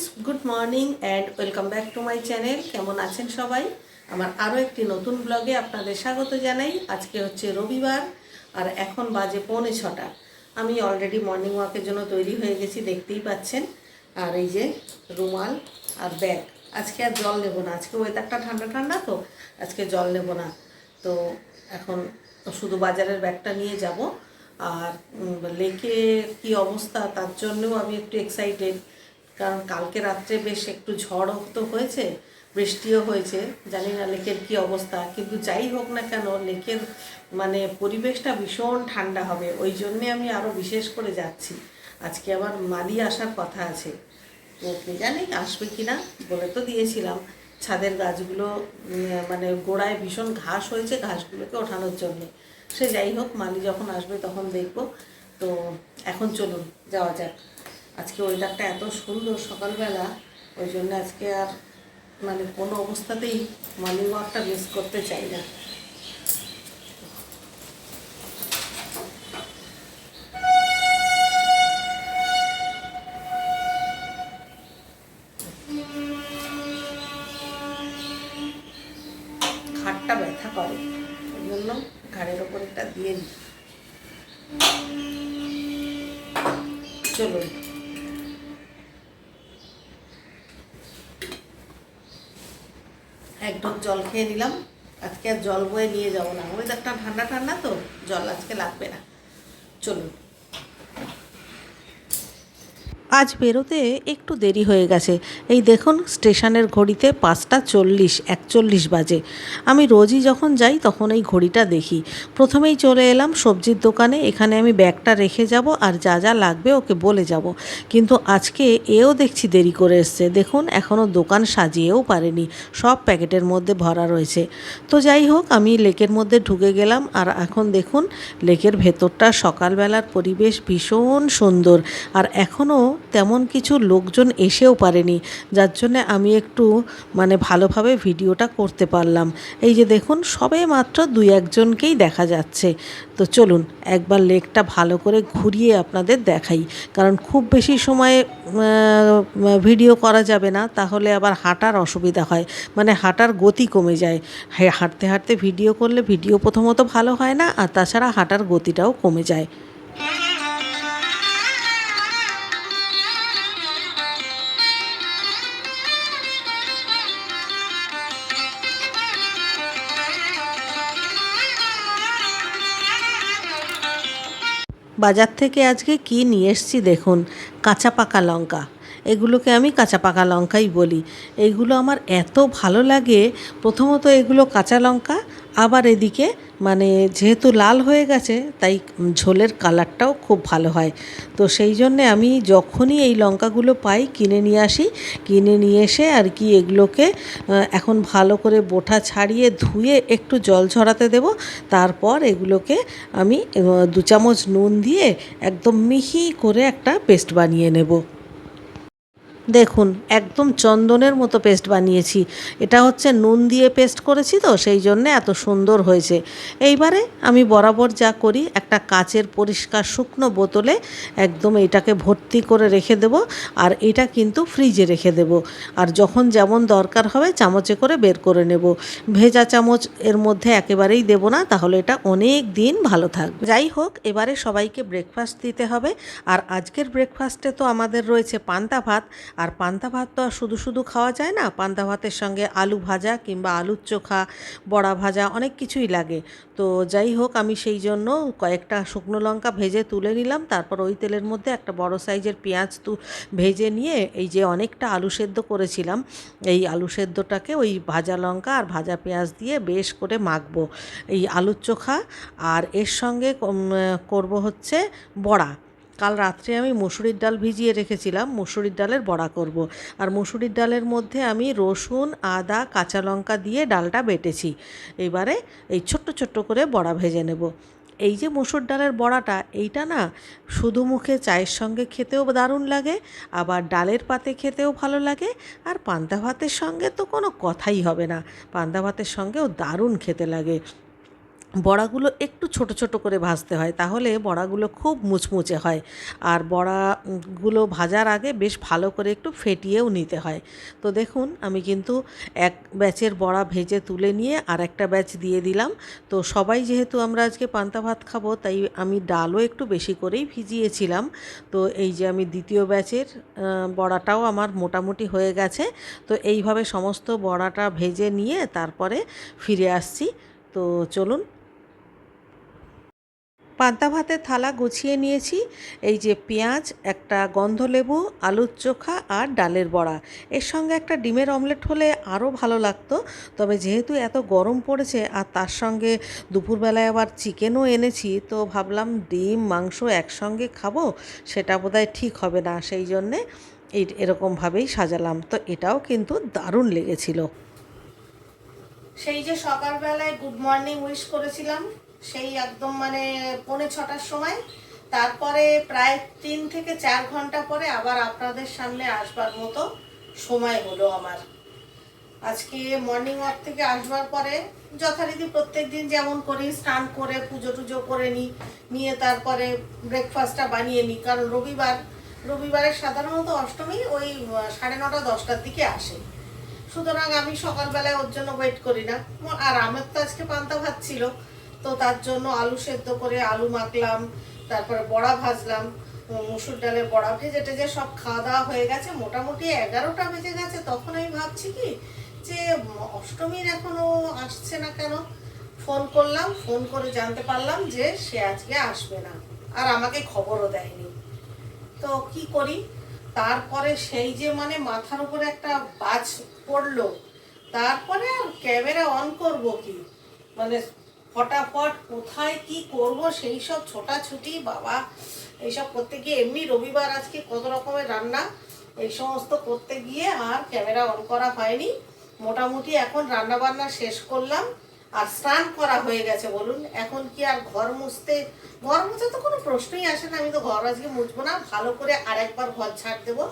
Friends good morning and welcome back to my channel কেমন আছেন সবাই? আমার আরও একটি নতুন ব্লগে আপনাদের স্বাগত জানাই। আজকে হচ্ছে রবিবার আর এখন বাজে পৌনে ছটা। আমি অলরেডি মর্নিং ওয়াকের জন্য তৈরি হয়ে গেছি, দেখতেই পাচ্ছেন। আর এই যে রুমাল আর ব্যাগ আজকে আর জল নেব না। আজকে ওয়েদারটা ঠান্ডা ঠান্ডা তো, আজকে জল নেব না। তো এখন শুধু বাজারের ব্যাগটা নিয়ে যাব। আর লেকে কি অবস্থা তার জন্যও আমি একটু এক্সাইটেড কারণ কালকে রাত্রে বেশ একটু ঝড় তো হয়েছে, বৃষ্টিও হয়েছে, জানি না লেকের কি অবস্থা, কিন্তু যাই হোক না কেন লেকের মানে পরিবেশটা ভীষণ ঠান্ডা হবে, ওই জন্যে আমি আরও বিশেষ করে যাচ্ছি। আজকে আবার মালি আসার কথা আছে, তো কে জানি আসবে কি না বলে তো দিয়েছিলাম। ছাদের গাছগুলো মানে গোড়ায় ভীষণ ঘাস হয়েছে ঘাসগুলোকে ওঠানোর জন্যে। সে যাই হোক, মালি যখন আসবে তখন দেখব, তো এখন চলুন, যাওয়া যাক। আজকে ওয়েদারটা এত সুন্দর সকালবেলা, ওই জন্য আজকে আর মানে কোনো অবস্থাতেই মর্নিং ওয়াকটা মিস করতে চাই না। ঘাটটা ব্যথা করে, ওই জন্য ঘাড়ের ওপর একটা দিয়ে দিই। চলুন। একদম জল খেয়ে নিলাম। আজকে আর জল বয়ে নিয়ে যাব না। ওই একটা ঠান্ডা ঠান্ডা তো, জল আজকে লাগবে না। চলুন। আজ বেরোতে একটু দেরি হয়ে গেছে। এই দেখুন, স্টেশনের ঘড়িতে পাঁচটা চল্লিশ, একচল্লিশ বাজে। আমি রোজই যখন যাই, তখন এই ঘড়িটা দেখি। প্রথমেই চলে এলাম সবজির দোকানে, এখানে আমি ব্যাগটা রেখে যাব আর যা যা লাগবে ওকে বলে যাব। কিন্তু আজকে এও দেখছি দেরি করে এসছে। দেখুন এখনও দোকান সাজিয়েও পারেনি, সব প্যাকেটের মধ্যে ভরা রয়েছে। তো যাই হোক, আমি লেকের মধ্যে ঢুকে গেলাম আর এখন দেখুন, লেকের ভেতরটা সকালবেলার পরিবেশ ভীষণ সুন্দর। আর এখনও তেমন কিছু লোকজন এসেও পারেনি, যার জন্য আমি একটু মানে ভালোভাবে ভিডিওটা করতে পারলাম। এই যে দেখুন, সবে মাত্র দুই একজনকেই দেখা যাচ্ছে। তো চলুন, একবার লেকটা ভালো করে ঘুরিয়ে আপনাদের দেখাই। কারণ খুব বেশি সময় ভিডিও করা যাবে না, তাহলে আবার হাঁটার অসুবিধা হয়। মানে হাঁটার গতি কমে যায়। হাঁটতে হাঁটতে ভিডিও করলে ভিডিও প্রথমত ভালো হয় না, আর তাছাড়া হাঁটার গতিটাও কমে যায়। বাজার থেকে আজকে কি নিয়ে এসছি দেখুন, কাঁচা পাকা লঙ্কা। এগুলোকে আমি কাঁচা পাকা লঙ্কাই বলি। এগুলো আমার এত ভালো লাগে, প্রথমত এগুলো কাঁচা লঙ্কা, আবার এদিকে মানে যেহেতু লাল হয়ে গেছে, তাই ঝোলের কালারটাও খুব ভালো হয়। তো সেই জন্যে আমি যখনই এই লঙ্কাগুলো পাই কিনে নিয়ে আসি। কিনে নিয়ে এসে আর কি এগুলোকে এখন ভালো করে বোঠা ছাড়িয়ে ধুয়ে একটু জল ঝরাতে দেব। তারপর এগুলোকে আমি দু চামচ নুন দিয়ে একদম মিহি করে একটা পেস্ট বানিয়ে নেব। দেখুন, একদম চন্দনের মতো পেস্ট বানিয়েছি। এটা হচ্ছে নুন দিয়ে পেস্ট করেছি তো, সেই জন্য এত সুন্দর হয়েছে। এইবারে আমি বরাবর যা করি, একটা কাচের পরিষ্কার শুকনো বোতলে একদম এটাকে ভর্তি করে রেখে দেব আর এটা কিন্তু ফ্রিজে রেখে দেব। আর যখন যেমন দরকার হবে, চামচে করে বের করে নেব। ভেজা চামচ এর মধ্যে একেবারেই দেব না, তাহলে এটা অনেক দিন ভালো থাকবে। যাই হোক, এবারে সবাইকে ব্রেকফাস্ট দিতে হবে। আর আজকের ব্রেকফাস্টে তো আমাদের রয়েছে পান্তা ভাত আর পান্তা ভাত তো আর শুধু শুধু খাওয়া যায় না, পান্তা ভাতের সঙ্গে আলু ভাজা কিংবা আলুর চোখা, বড়া ভাজা অনেক কিছুই লাগে। তো যাই হোক, আমি সেই জন্য কয়েকটা শুকনো লঙ্কা ভেজে তুলে নিলাম, তারপর ওই তেলের মধ্যে একটা বড় সাইজের পেঁয়াজ তু ভেজে নিয়ে এই যে অনেকটা আলু সেদ্ধ করেছিলাম, এই আলু সেদ্ধটাকে ওই ভাজা লঙ্কা আর ভাজা পেঁয়াজ দিয়ে বেশ করে মাখবো। এই আলুর চোখা আর এর সঙ্গে করব হচ্ছে বড়া। কাল রাত্রে আমি মুসুরির ডাল ভিজিয়ে রেখেছিলাম, মুসুরির ডালের বড়া করব। আর মুসুরির ডালের মধ্যে আমি রসুন, আদা, কাঁচা লঙ্কা দিয়ে ডালটা বেটেছি। এবারে এই ছোট্ট ছোট্ট করে বড়া ভেজে নেব। এই যে মুসুর ডালের বড়াটা, এইটা না শুধু মুখে চায়ের সঙ্গে খেতেও দারুণ লাগে, আবার ডালের পাতে খেতেও ভালো লাগে, আর পান্তা ভাতের সঙ্গে তো কোনো কথাই হবে না। পান্তা ভাতের সঙ্গেও দারুণ খেতে লাগে। বড়াগুলো একটু ছোট ছোট করে ভাজতে হয়, তাহলে বড়াগুলো খুব মুচমুচে হয়। আর বড়াগুলো ভাজার আগে বেশ ভালো করে একটু ফেটিয়েও নিতে হয়। তো দেখুন, আমি কিন্তু এক ব্যাচের বড়া ভেজে তুলে নিয়ে আর একটা ব্যাচ দিয়ে দিলাম। তো সবাই যেহেতু আমরা আজকে পান্তা ভাত খাব, তাই আমি ডালও একটু বেশি করেই ভিজিয়েছিলাম। তো এই যে আমি দ্বিতীয় ব্যাচের বড়াটাও আমার মোটামুটি হয়ে গেছে। তো এইভাবে সমস্ত বড়াটা ভেজে নিয়ে তারপরে ফিরে আসছি। তো চলুন পান্তা ভাতের থালা গুছিয়ে নিয়েছি। এই যে পেঁয়াজ, একটা গন্ধলেবু, আলুর চোখা আর ডালের বড়া। এর সঙ্গে একটা ডিমের অমলেট হলে আরও ভালো লাগতো। তবে যেহেতু এত গরম পড়েছে আর তার সঙ্গে দুপুরবেলায় আবার চিকেনও এনেছি, তো ভাবলাম ডিম, মাংস একসঙ্গে খাব, সেটা বোধহয় ঠিক হবে না। সেই জন্যে এই এরকমভাবেই সাজালাম। তো এটাও কিন্তু দারুণ লেগেছিল। সেই যে সকালবেলায় গুড মর্নিং উইশ করেছিলাম। সেই একদম মানে পৌনে ছটার সময়। তারপরে প্রায় তিন থেকে চার ঘণ্টা পরে আবার আপনাদের সামনে আসবার মতো সময় হলো আমার। আজকে মর্নিং ওয়াক থেকে আসবার পরে যথারীতি প্রত্যেক দিন যেমন করি, স্নান করে, পুজো টুজো করে নিই নিয়ে তারপরে ব্রেকফাস্টটা বানিয়ে নিই কারণ রবিবার, রবিবারে সাধারণত অষ্টমী ওই সাড়ে নটা, দশটার দিকে আসে। সুতরাং আমি সকালবেলায় ওর জন্য ওয়েট করি না। আর আমার তো আজকে পান্তা ভাত ছিল। তো তার জন্য আলু সেদ্ধ করে আলু মাখলাম, তারপরে বড়া ভাজলাম মুসুর ডালের বড়া ভেজে টেজে সব খাওয়া দাওয়া হয়ে গেছে। মোটামুটি এগারোটা বেজে গেছে, তখন আমি ভাবছি কি যে অষ্টমীর এখনও আসছে না কেন? ফোন করলাম, ফোন করে জানতে পারলাম যে সে আজকে আসবে না আর আমাকে খবরও দেয়নি। তো কি করি? তারপরে সেই যে মানে মাথার উপরে একটা বাজ পড়ল, তারপরে আর ক্যামেরা অন করব কি? মানে ফটাফট কোথায় কি করব, সেই সব ছোটাছুটি, বাবা, এইসব করতে গিয়ে এমনি রবিবার আজকে কত রকমের রান্না, এই সমস্ত করতে গিয়ে আর ক্যামেরা অন করা হয়নি। মোটামুটি এখন রান্না বান্না শেষ করলাম, আর স্নান করা হয়ে গেছে, বলুন। এখন কি আর ঘর মুছতে, ঘর মুছে তো কোনো প্রশ্নই আসে না, আমি তো ঘর আজকে মুছবো না, ভালো করে আরেকবার ঘর ঝাড় দেবো।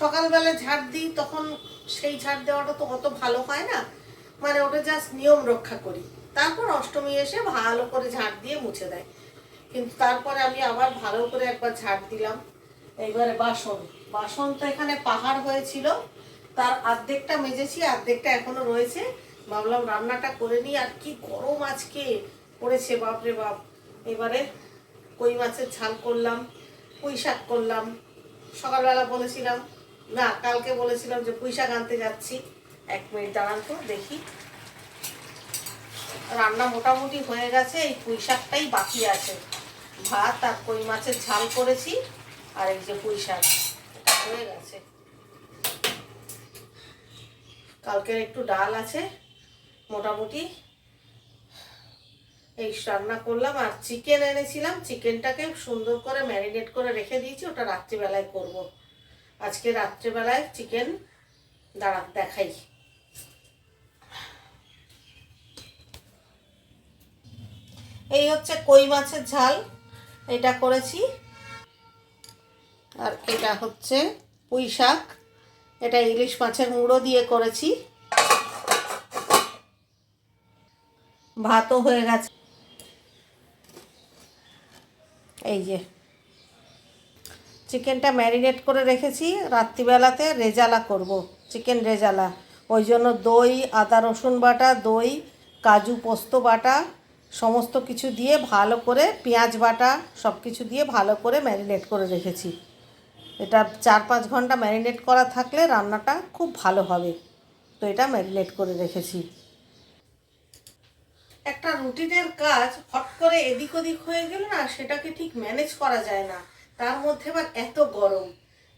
সকালবেলা ঝাড় দিই, তখন সেই ঝাড় দেওয়াটা তো অত ভালো হয় না মানে ওটা জাস্ট নিয়ম রক্ষা করি। তারপর অষ্টমী এসে ভালো করে ঝাড় দিয়ে মুছে দেয়। কিন্তু তারপরে আমি আবার ভালো করে একবার ঝাড় দিলাম। এইবারে বাসন। বাসন তো এখানে পাহাড় হয়েছিল। তার অর্ধেকটা মেজেছি অর্ধেকটা এখনও রয়েছে। ভাবলাম রান্নাটা করে নিই। আর কি গরম আজকে! পড়েছে, বাপরে বাপ! এবারে কই মাছের ঝাল করলাম, পুঁই শাক করলাম। সকালবেলা বলেছিলাম, না, কালকে বলেছিলাম যে পুঁই শাক আনতে যাচ্ছি। এক মিনিট দাঁড়ান তো, দেখি। রান্না মোটামুটি হয়ে গেছে, এই পুঁই শাকটাই বাকি আছে। ভাত আর কই মাছের ঝাল করেছি, আর এই যে পুঁই শাক হয়ে গেছে। কালকের একটু ডাল আছে, মোটামুটি এই রান্না করলাম, আর চিকেন এনেছিলাম, চিকেনটাকে সুন্দর করে ম্যারিনেট করে রেখে দিয়েছি, ওটা রাত্রিবেলায় করব। আজকে রাত্রিবেলায় চিকেন দাঁড়া দেখাই। এই হচ্ছে কই মাছের ঝাল, এটা করেছি। আর এটা হচ্ছে পুঁই শাক, এটা ইলিশ মাছের মুড়ো দিয়ে করেছি। ভাতও হয়ে গেছে। এই যে, চিকেনটা ম্যারিনেট করে রেখেছি, রাত্রিবেলাতে রেজালা করব, চিকেন রেজালা। ওই জন্য দই, আদা রসুন বাটা, দই, কাজু পোস্ত বাটা সমস্ত কিছু দিয়ে ভালো করে পেঁয়াজ বাটা সব কিছু দিয়ে ভালো করে ম্যারিনেট করে রেখেছি। এটা চার পাঁচ ঘণ্টা ম্যারিনেট করা থাকলে রান্নাটা খুব ভালো হবে। তো এটা ম্যারিনেট করে রেখেছি। একটা রুটিনের কাজ হট করে এদিক ওদিক হয়ে গেল না সেটাকে ঠিক ম্যানেজ করা যায় না। তার মধ্যে আবার এত গরম।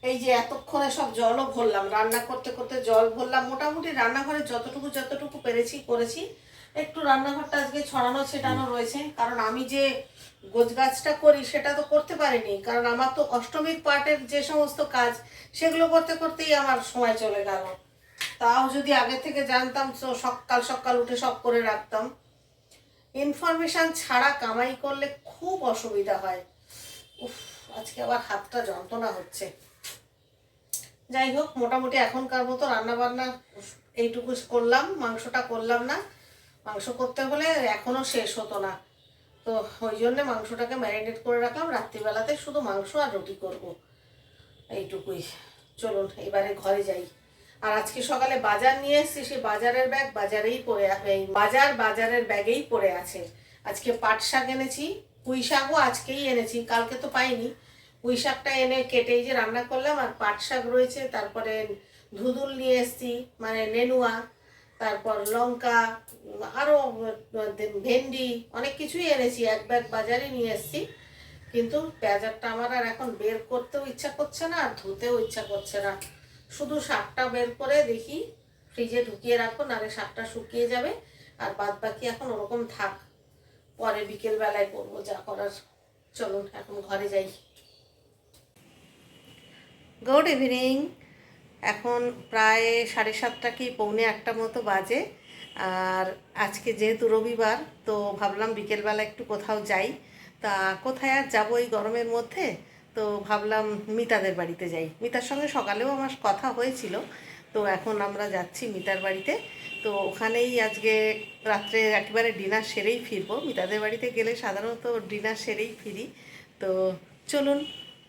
এই যে এতক্ষণে সব জলও ভরলাম, রান্না করতে করতে জল ভরলাম। মোটামুটি রান্নাঘরে যতটুকু যতটুকু পেরেছি করেছি। একটু রান্নাঘরটা আজকে ছড়ানো ছেটানো রয়েছে। কারণ আমি যে গোছগাছটা করি, সেটা তো করতে পারিনি। কারণ আমার তো অষ্টমীর পার্টের যে সমস্ত কাজ, সেগুলো করতে করতেই আমার সময় চলে গেল। তাও যদি আগে থেকে জানতাম, তো সকাল সকাল উঠে সব করে রাখতাম। ইনফরমেশন ছাড়া কামাই করলে খুব অসুবিধা হয়। উফ, আজকে আবার হাতটা যন্ত্রণা হচ্ছে। যাই হোক, মোটামুটি এখনকার মতো রান্না বান্না এইটুকু করলাম, মাংসটা করলাম না। মাংস করতে হলে এখনও শেষ হতো না। তো ওই জন্যে মাংসটাকে ম্যারিনেট করে রাখলাম। রাত্রিবেলাতে শুধু মাংস আর রুটি করব। এইটুকুই। চলুন, এবারে ঘরে যাই। আর আজকে সকালে বাজার নিয়ে এসেছি, সেই বাজারের ব্যাগ বাজারেই পড়ে বাজার বাজারের ব্যাগেই পড়ে আছে। আজকে পাট শাক এনেছি, পুঁই শাকও আজকেই এনেছি, কালকে তো পাইনি। পুঁই শাকটা এনে কেটে এই যে রান্না করলাম, আর পাট শাক রয়েছে, তারপরে ধুদুল নিয়ে এসেছি মানে নেনুয়া তারপর লঙ্কা আরও ভেন্ডি, অনেক কিছুই এনেছি, এক ব্যাগ বাজারে নিয়ে এসেছি। কিন্তু পেঁয়াজারটা আমার আর এখন বের করতেও ইচ্ছা করছে না, আর ধুতেও ইচ্ছা করছে না। শুধু শাকটা বের করে দেখি, ফ্রিজে ঢুকিয়ে রাখো নাহলে শাকটা শুকিয়ে যাবে, আর বাদ বাকি এখন ওরকম থাক। পরে বিকেল বেলায় করব, যা করার। চলুন, এখন ঘরে যাই। Good evening. এখন প্রায় সাড়ে সাতটা কি পৌনে একটা মতো বাজে। আর আজকে যেহেতু রবিবার, তো ভাবলাম বিকেলবেলা একটু কোথাও যাই। তা কোথায় আর যাব এই গরমের মধ্যে? তো ভাবলাম মিতাদের বাড়িতে যাই। মিতার সঙ্গে সকালেও আমার কথা হয়েছিল। তো এখন আমরা যাচ্ছি মিতার বাড়িতে। তো ওখানেই আজকে রাত্রে একেবারে ডিনার সেরেই ফিরবো। মিতাদের বাড়িতে গেলে সাধারণত ডিনার সেরেই ফিরি। তো চলুন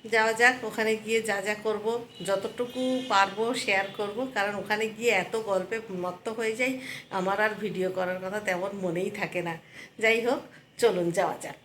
যাওয়া যাক, ওখানে গিয়ে যা যা করব, যতটুকু পারব শেয়ার করব, কারণ ওখানে গিয়ে এত গল্পে মত্ত হয়ে যায় আমার আর ভিডিও করার কথা তেমন মনেই থাকে না। যাই হোক, চলুন যাওয়া যাক।